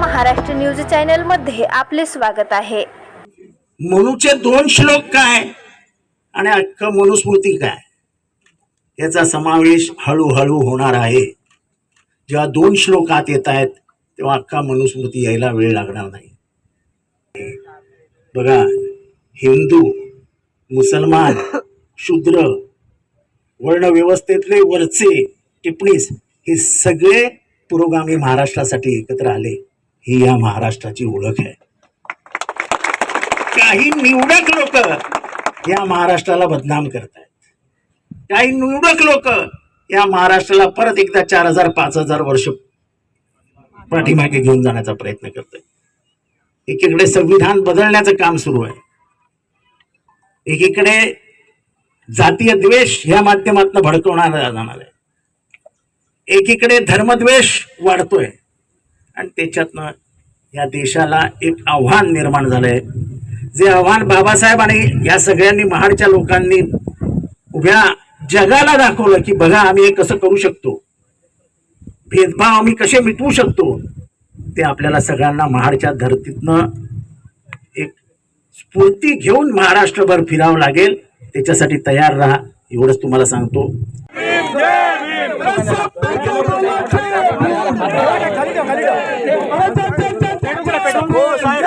Maharashtra news चॅनलमध्ये आपले स्वागत आहे. मनुचे दोन श्लोक काय? आणि अख्ख मनुस्मृती काय? याचा समावेश हळूहळू होणार आहे. जेव्हा दोन श्लोकात येत आहेत तेव्हा अख्खा मनुस्मृती यायला वेळ लागणार नाही. बघा हिंदू मुसलमान शूद्र वर्णव्यवस्थेतले वरचे टिप्पणीस हे सगळे पुरोगामी महाराष्ट्रासाठी एकत्र आले. ही या महाराष्ट्राची ओळख आहे. काही निवडक लोक या महाराष्ट्राला बदनाम करतायत. काही निवडक लोक या महाराष्ट्राला परत एकदा चार हजार पाच हजार वर्ष पाठीमागे घेऊन जाण्याचा प्रयत्न करतायत. एकीकडे संविधान बदलण्याचं काम सुरू आहे. एकीकडे जातीय द्वेष या माध्यमातून भडकवणार जाणार आहे एकीकडे धर्मद्वेष वाढतोय. आणि त्याच्यातनं या देशाला एक आव्हान निर्माण झालं आहे जे आव्हान बाबासाहेब आणि या सगळ्यांनी महाडच्या लोकांनी उभ्या जगाला दाखवलं की बघा आम्ही हे कसं करू शकतो. भेदभाव आम्ही कसे मिटवू शकतो? ते आपल्याला सगळ्यांना महाडच्या धर्तीतनं एक स्फूर्ती घेऊन महाराष्ट्रभर फिरावं लागेल. त्याच्यासाठी तयार राहा. एवढंच तुम्हाला सांगतो. हो साहेब